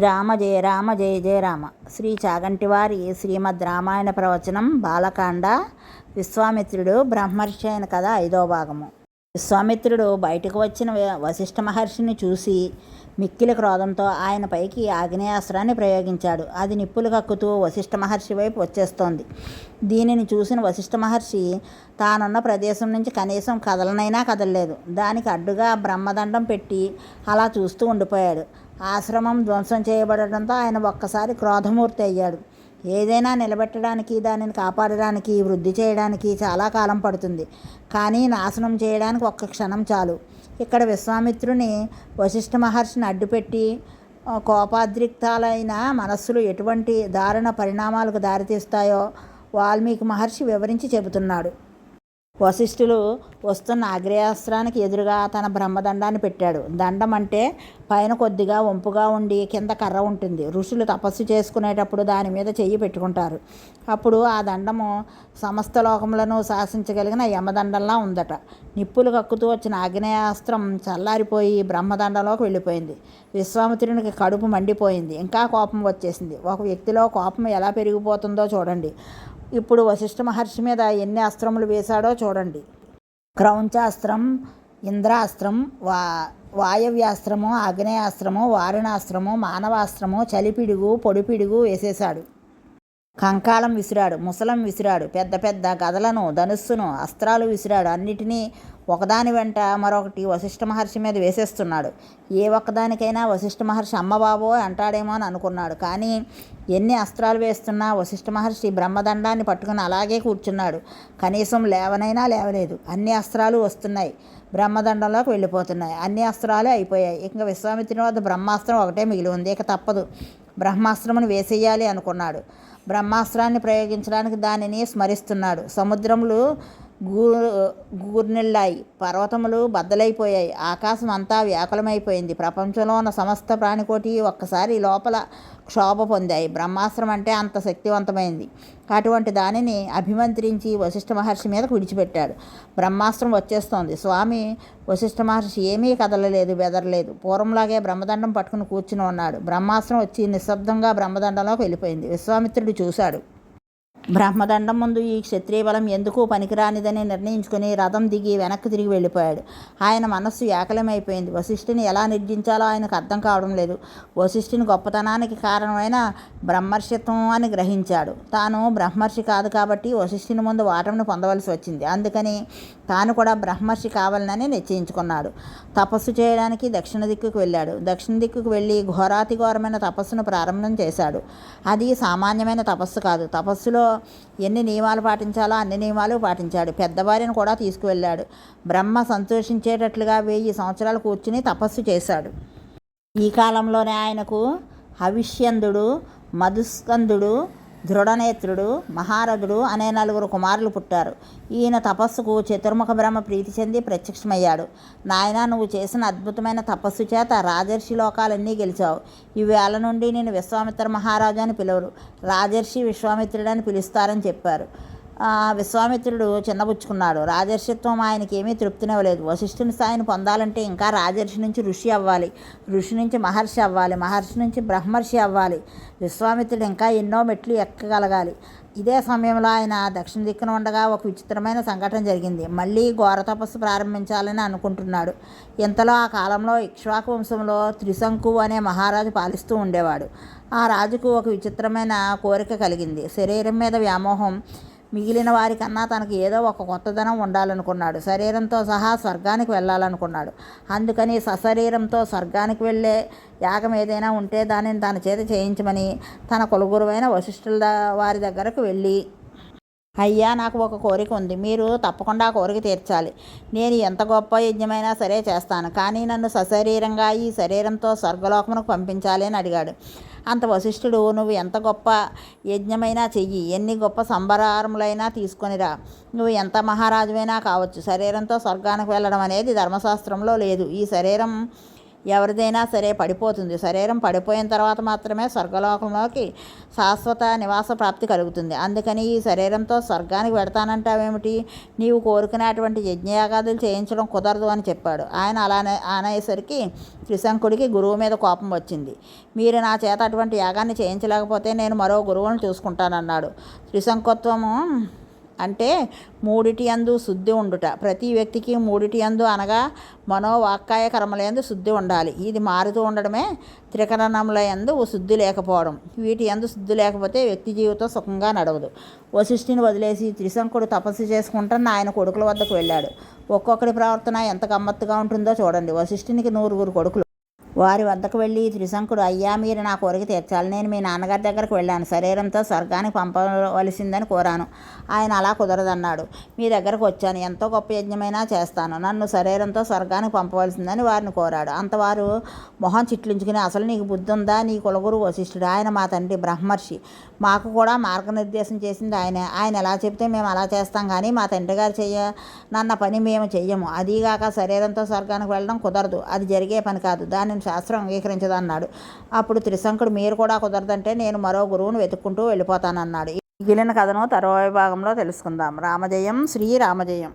రామ జయ రామ జయ జయ రామ. శ్రీ చాగంటివారి శ్రీమద్ రామాయణ ప్రవచనం బాలకాండ విశ్వామిత్రుడు బ్రహ్మర్షి అయిన కథ ఐదో భాగము. విశ్వామిత్రుడు బయటకు వచ్చిన వశిష్ఠ మహర్షిని చూసి మిక్కిలి క్రోధంతో ఆయన పైకి ఆగ్నేయాస్త్రాన్ని ప్రయోగించాడు. అది నిప్పులు కక్కుతూ వశిష్ఠ మహర్షి వైపు వచ్చేస్తోంది. దీనిని చూసిన వశిష్ఠ మహర్షి తానున్న ప్రదేశం నుంచి కనీసం కదలనైనా కదలలేదు. దానికి అడ్డుగా బ్రహ్మదండం పెట్టి అలా చూస్తూ ఉండిపోయాడు. ఆశ్రమం ధ్వంసం చేయబడటంతో ఆయన ఒక్కసారి క్రోధమూర్తి అయ్యాడు. ఏదైనా నిలబెట్టడానికి దానిని కాపాడడానికి వృద్ధి చేయడానికి చాలా కాలం పడుతుంది. కానీ నాశనం చేయడానికి ఒక్క క్షణం చాలు. ఇక్కడ విశ్వామిత్రుని వశిష్ఠ మహర్షిని అడ్డుపెట్టి కోపాద్రిక్తాలైన మనస్సులు ఎటువంటి దారుణ పరిణామాలకు దారితీస్తాయో వాల్మీకి మహర్షి వివరించి చెబుతున్నాడు. వశిష్ఠులు వస్తున్న ఆగ్నేయాస్త్రానికి ఎదురుగా తన బ్రహ్మదండాన్ని పెట్టాడు. దండం అంటే పైన కొద్దిగా వంపుగా ఉండి కింద కర్ర ఉంటుంది. ఋషులు తపస్సు చేసుకునేటప్పుడు దాని మీద చెయ్యి పెట్టుకుంటారు. అప్పుడు ఆ దండము సమస్త లోకములను శాసించగలిగిన యమదండంలా ఉందట. నిప్పులు కక్కుతూ వచ్చిన ఆగ్నేయాస్త్రం చల్లారిపోయి బ్రహ్మదండంలోకి వెళ్ళిపోయింది. విశ్వామిత్రునికి కడుపు మండిపోయింది. ఇంకా కోపం వచ్చేసింది. ఒక వ్యక్తిలో కోపం ఎలా పెరిగిపోతుందో చూడండి. ఇప్పుడు వశిష్ఠ మహర్షి మీద ఎన్ని అస్త్రములు వేశాడో చూడండి. క్రౌంచాస్త్రం ఇంద్రాస్త్రం వా వాయవ్యాస్త్రము ఆగ్నేయాస్త్రము వారుణాస్త్రము మానవాస్త్రము చలిపిడుగు పొడిపిడుగు వేసేశాడు. కంకాలం విసిరాడు ముసలం విసిరాడు పెద్ద పెద్ద గదలను ధనుస్సును అస్త్రాలు విసిరాడు. అన్నిటినీ ఒకదాని వెంట మరొకటి వశిష్ఠ మహర్షి మీద వేసేస్తున్నాడు. ఏ ఒక్కదానికైనా వశిష్ఠ మహర్షి అమ్మబాబో అంటాడేమో అని అనుకున్నాడు. కానీ ఎన్ని అస్త్రాలు వేస్తున్నా వశిష్ఠ మహర్షి బ్రహ్మదండాన్ని పట్టుకుని అలాగే కూర్చున్నాడు. కనీసం లేవనైనా లేవలేదు. అన్ని అస్త్రాలు వస్తున్నాయి. బ్రహ్మదండంలోకి వెళ్ళిపోతున్నాయి. అన్ని అస్త్రాలు అయిపోయాయి. ఇంకా విశ్వామిత్రుని వద్ద బ్రహ్మాస్త్రం ఒకటే మిగిలి ఉంది. ఇక తప్పదు. బ్రహ్మాస్త్రమును వేసేయాలి అనుకున్నాడు. బ్రహ్మాస్త్రాన్ని ప్రయోగించడానికి దానిని స్మరిస్తున్నాడు. సముద్రములు గూ గూర్నెళ్ళాయి పర్వతములు బద్దలైపోయాయి. ఆకాశం అంతా వ్యాకులమైపోయింది. ప్రపంచంలో ఉన్న సమస్త ప్రాణికోటి ఒక్కసారి లోపల క్షోభ పొందాయి. బ్రహ్మాస్త్రం అంటే అంత శక్తివంతమైంది. అటువంటి దానిని అభిమంత్రించి వశిష్ఠ మహర్షి మీదకు విడిచిపెట్టాడు. బ్రహ్మాస్త్రం వచ్చేస్తోంది. స్వామి వశిష్ఠ మహర్షి ఏమీ కదలలేదు బెదరలేదు. పూర్వంలాగే బ్రహ్మదండం పట్టుకుని కూర్చుని ఉన్నాడు. బ్రహ్మాస్త్రం వచ్చి నిశ్శబ్దంగా బ్రహ్మదండంలోకి వెళ్ళిపోయింది. విశ్వామిత్రుడు చూశాడు. బ్రహ్మదండం ముందు ఈ క్షత్రియ బలం ఎందుకు పనికిరానిదని నిర్ణయించుకుని రథం దిగి వెనక్కి తిరిగి వెళ్ళిపోయాడు. ఆయన మనస్సు ఏకలమైపోయింది. వశిష్ఠుని ఎలా నిర్జించాలో ఆయనకు అర్థం కావడం లేదు. వశిష్ఠుని గొప్పతనానికి కారణమైన బ్రహ్మర్షిత్వం అని గ్రహించాడు. తాను బ్రహ్మర్షి కాదు కాబట్టి వశిష్ఠుని ముందు వాటమును పొందవలసి వచ్చింది. అందుకని తాను కూడా బ్రహ్మర్షి కావాలని నిశ్చయించుకున్నాడు. తపస్సు చేయడానికి దక్షిణ దిక్కుకు వెళ్ళాడు. దక్షిణ దిక్కుకు వెళ్ళి ఘోరాతి ఘోరమైన తపస్సును ప్రారంభం చేశాడు. అది సామాన్యమైన తపస్సు కాదు. తపస్సులో ఎన్ని నియమాలు పాటించాలో అన్ని నియమాలు పాటించాడు. పెద్దవారిని కూడా తీసుకువెళ్ళాడు. బ్రహ్మ సంతోషించేటట్లుగా వెయ్యి సంవత్సరాలు కూర్చుని తపస్సు చేశాడు. ఈ కాలంలోనే ఆయనకు హవిష్యందుడు మధుస్కందుడు దృఢనేత్రుడు మహారథుడు అనే నలుగురు కుమారులు పుట్టారు. ఈయన తపస్సుకు చతుర్ముఖ బ్రహ్మ ప్రీతి చెంది ప్రత్యక్షమయ్యాడు. నాయన నువ్వు చేసిన అద్భుతమైన తపస్సు చేత రాజర్షి లోకాలన్నీ గెలిచావు. ఈవేళ వేళ నుండి నేను విశ్వామిత్ర మహారాజు అని పిలువరు. రాజర్షి విశ్వామిత్రుడని పిలుస్తారని చెప్పారు. విశ్వామిత్రుడు చిన్నబుచ్చుకున్నాడు. రాజర్షిత్వం ఆయనకి ఏమీ తృప్తినివ్వలేదు. వశిష్ఠుని స్థాయిని పొందాలంటే ఇంకా రాజర్షి నుంచి ఋషి అవ్వాలి. ఋషి నుంచి మహర్షి అవ్వాలి. మహర్షి నుంచి బ్రహ్మర్షి అవ్వాలి. విశ్వామిత్రుడు ఇంకా ఎన్నో మెట్లు ఎక్కగలగాలి. ఇదే సమయంలో ఆయన దక్షిణ దిక్కున ఉండగా ఒక విచిత్రమైన సంఘటన జరిగింది. మళ్ళీ ఘోర తపస్సు ప్రారంభించాలని అనుకుంటున్నాడు. ఇంతలో ఆ కాలంలో ఇక్ష్వాకు వంశంలో త్రిశంకు అనే మహారాజు పాలిస్తూ ఉండేవాడు. ఆ రాజుకు ఒక విచిత్రమైన కోరిక కలిగింది. శరీరం మీద వ్యామోహం మిగిలిన వారికన్నా తనకు ఏదో ఒక కొత్తదనం ఉండాలనుకున్నాడు. శరీరంతో సహా స్వర్గానికి వెళ్ళాలనుకున్నాడు. అందుకని సశరీరంతో స్వర్గానికి వెళ్ళే యాగం ఏదైనా ఉంటే దానిని తన చేత చేయించమని తన కులగురువైన వశిష్ఠుల వారి దగ్గరకు వెళ్ళి అయ్యా నాకు ఒక కోరిక ఉంది. మీరు తప్పకుండా ఆ కోరిక తీర్చాలి. నేను ఎంత గొప్ప యజ్ఞమైనా సరే చేస్తాను. కానీ నన్ను సశరీరంగా ఈ శరీరంతో స్వర్గలోకమునకు పంపించాలి అని అడిగాడు. అంత వశిష్ఠుడు నువ్వు ఎంత గొప్ప యజ్ఞమైనా చెయ్యి ఎన్ని గొప్ప సంబరారములైనా తీసుకొనిరా. నువ్వు ఎంత మహారాజువైనా కావచ్చు. శరీరంతో స్వర్గానికి వెళ్ళడం అనేది ధర్మశాస్త్రంలో లేదు. ఈ శరీరం ఎవరిదైనా సరే పడిపోతుంది. శరీరం పడిపోయిన తర్వాత మాత్రమే స్వర్గలోకంలోకి శాశ్వత నివాస ప్రాప్తి కలుగుతుంది. అందుకని ఈ శరీరంతో స్వర్గానికి పెడతానంటావేమిటి నీవు కోరుకునేటువంటి యజ్ఞయాగాదులు చేయించడం కుదరదు అని చెప్పాడు. ఆయన అలానే అనేసరికి త్రిశంకుడికి గురువు మీద కోపం వచ్చింది. మీరు నా చేత అటువంటి యాగాన్ని చేయించలేకపోతే నేను మరో గురువును చూసుకుంటానన్నాడు. త్రిశంకత్వము అంటే మూడిటి యందు శుద్ధి ఉండుట. ప్రతి వ్యక్తికి మూడిటి యందు అనగా మనోవాక్కాయ కర్మలందు శుద్ధి ఉండాలి. ఇది మారుతూ ఉండడమే త్రికరణముల యందు శుద్ధి లేకపోవడం. వీటి యందు శుద్ధి లేకపోతే వ్యక్తి జీవితం సుఖంగా నడవదు. వశిష్ఠిని వదిలేసి త్రిశంకుడు తపస్సు చేసుకుంటున్న ఆయన కొడుకుల వద్దకు వెళ్ళాడు. ఒక్కొక్కడి ప్రవర్తన ఎంత గమ్మత్తుగా ఉంటుందో చూడండి. వశిష్ఠునికి నూరుగురు కొడుకులు. వారి వద్దకు వెళ్ళి త్రిశంకుడు అయ్యా మీరు నా కోరిక తీర్చాలి. నేను మీ నాన్నగారి దగ్గరకు వెళ్ళాను. శరీరంతో స్వర్గానికి పంపవలసిందని కోరాను. ఆయన అలా కుదరదన్నాడు. మీ దగ్గరకు వచ్చాను. ఎంతో గొప్ప యజ్ఞమైనా చేస్తాను. నన్ను శరీరంతో స్వర్గానికి పంపవలసిందని వారిని కోరాడు. అంతవారు మొహం చిట్లించుకుని అసలు నీకు బుద్ధి ఉందా నీ కులగురు వశిష్ఠుడు? ఆయన మా తండ్రి బ్రహ్మర్షి. మాకు కూడా మార్గనిర్దేశం చేసింది ఆయన. ఆయన ఎలా చెప్తే మేము అలా చేస్తాం కానీ మా తండ్రి గారు చెయ్య నన్న పని మేము చెయ్యము. అదీగాక శరీరంతో స్వర్గానికి వెళ్ళడం కుదరదు. అది జరిగే పని కాదు. దానిని శాస్త్రం అంగీకరించదన్నాడు. అప్పుడు త్రిశంకుడు మీరు కూడా కుదరదంటే నేను మరో గురువును వెతుక్కుంటూ వెళ్ళిపోతానన్నాడు. మిగిలిన కథను తర్వాయి భాగంలో తెలుసుకుందాం. రామజయం శ్రీ రామజయం.